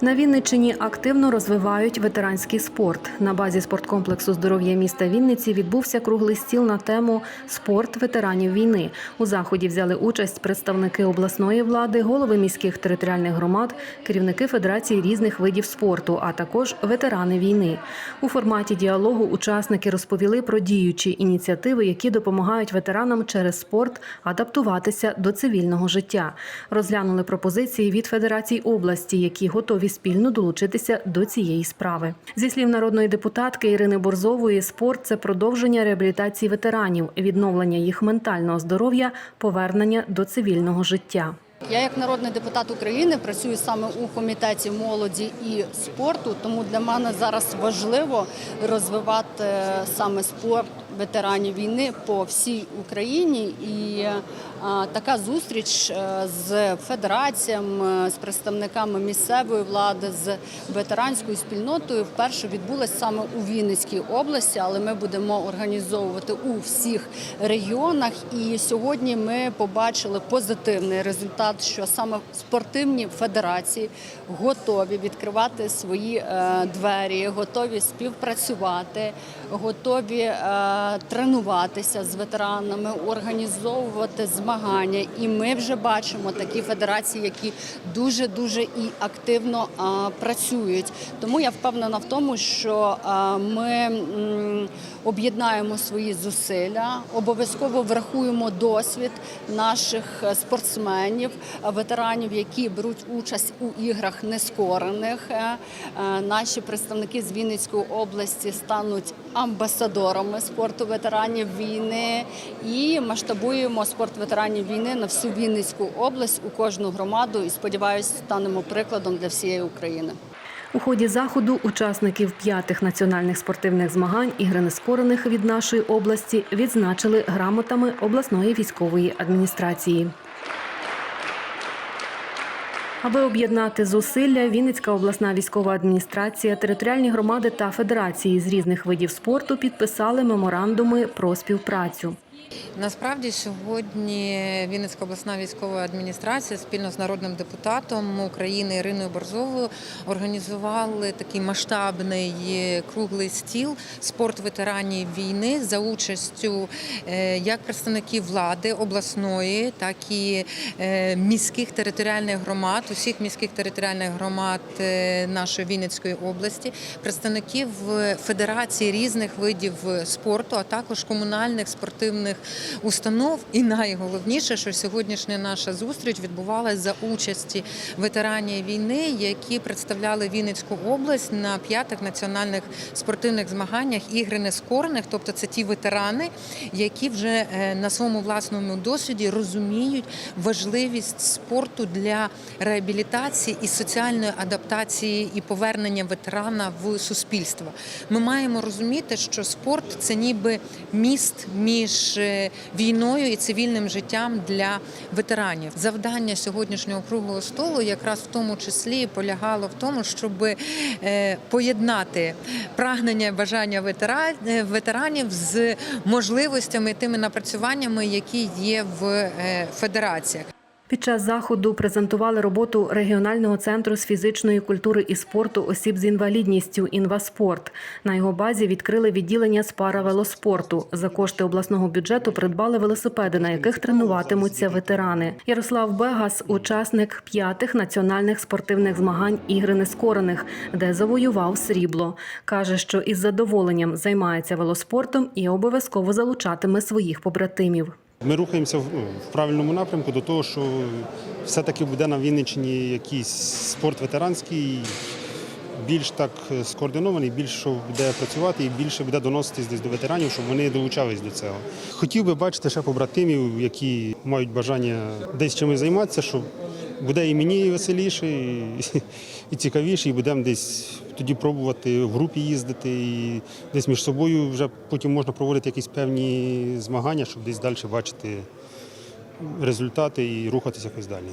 На Вінниччині активно розвивають ветеранський спорт. На базі спорткомплексу здоров'я міста Вінниці відбувся круглий стіл на тему Спорт ветеранів війни. У заході взяли участь представники обласної влади, голови міських територіальних громад, керівники федерацій різних видів спорту, а також ветерани війни. У форматі діалогу учасники розповіли про діючі ініціативи, які допомагають ветеранам через спорт адаптуватися до цивільного життя. Розглянули пропозиції від федерацій області, які готові спільно долучитися до цієї справи. Зі слів народної депутатки Ірини Борзової, спорт це продовження реабілітації ветеранів, відновлення їх ментального здоров'я, повернення до цивільного життя. Я як народний депутат України працюю саме у комітеті молоді і спорту, тому для мене зараз важливо розвивати саме спорт ветеранів війни по всій Україні. І а, така зустріч е, з федераціями, з представниками місцевої влади, з ветеранською спільнотою вперше відбулася саме у Вінницькій області, але ми будемо організовувати у всіх регіонах. І сьогодні ми побачили позитивний результат, що саме спортивні федерації готові відкривати свої е, двері, готові співпрацювати, готові е, тренуватися з ветеранами, організовувати змагання. І ми вже бачимо такі федерації, які дуже дуже і активно працюють. Тому я впевнена в тому, що ми об'єднаємо свої зусилля, обов'язково врахуємо досвід наших спортсменів, ветеранів, які беруть участь у іграх нескорених. Е, е, Наші представники з Вінницької області стануть амбасадорами спорту ветеранів війни і масштабуємо спорт ветеранів війни на всю Вінницьку область у кожну громаду. І сподіваюся, станемо прикладом для всієї України. У ході заходу учасників п'ятих національних спортивних змагань ігри нескорених від нашої області відзначили грамотами обласної військової адміністрації. Аби об'єднати зусилля, Вінницька обласна військова адміністрація, територіальні громади та федерації з різних видів спорту підписали меморандуми про співпрацю. Насправді сьогодні Вінницька обласна військова адміністрація спільно з народним депутатом України Іриною Борзовою організували такий масштабний круглий стіл спорт ветеранів війни за участю е, як представників влади обласної, так і е, міських територіальних громад, усіх міських територіальних громад е, нашої Вінницької області, представників федерації різних видів спорту, а також комунальних спортивних установ. І найголовніше, що сьогоднішня наша зустріч відбувалася за участі ветеранів війни, які представляли Вінницьку область на п'ятих національних спортивних змаганнях ігри нескорених, тобто це ті ветерани, які вже е, на своєму власному досвіді розуміють важливість спорту для реабілітації і соціальної адаптації і повернення ветерана в суспільство. Ми маємо розуміти, що спорт це ніби міст між е, війною і цивільним життям для ветеранів. Завдання сьогоднішнього круглого столу якраз в тому числі полягало в тому, щоб е, поєднати прагнення бажання е, ветеранів з можливостями тими напрацюваннями, які є в е, федераціях. Під час заходу презентували роботу регіонального центру з фізичної культури і спорту осіб з інвалідністю «Інваспорт». На його базі відкрили відділення з паравелоспорту. За кошти обласного бюджету придбали велосипеди, на яких тренуватимуться ветерани. Ярослав Бегас, учасник п'ятих національних спортивних змагань ігри нескорених, де завоював срібло. Каже, що із задоволенням займається велоспортом і обов'язково залучатиме своїх побратимів. Ми рухаємося в в правильному напрямку до того, що все-таки буде на Вінниччині якийсь спорт ветеранський, більш так скоординований, більше буде працювати і більше буде доноситись десь до ветеранів, щоб вони долучались до цього. Хотів би бачити ще побратимів, які мають бажання десь чимось займатися, щоб буде і мені веселіше, і, і цікавіше, і будемо десь тоді пробувати в групі їздити, і десь між собою вже потім можна проводити якісь певні змагання, щоб десь далі бачити результати і рухатися якось далі.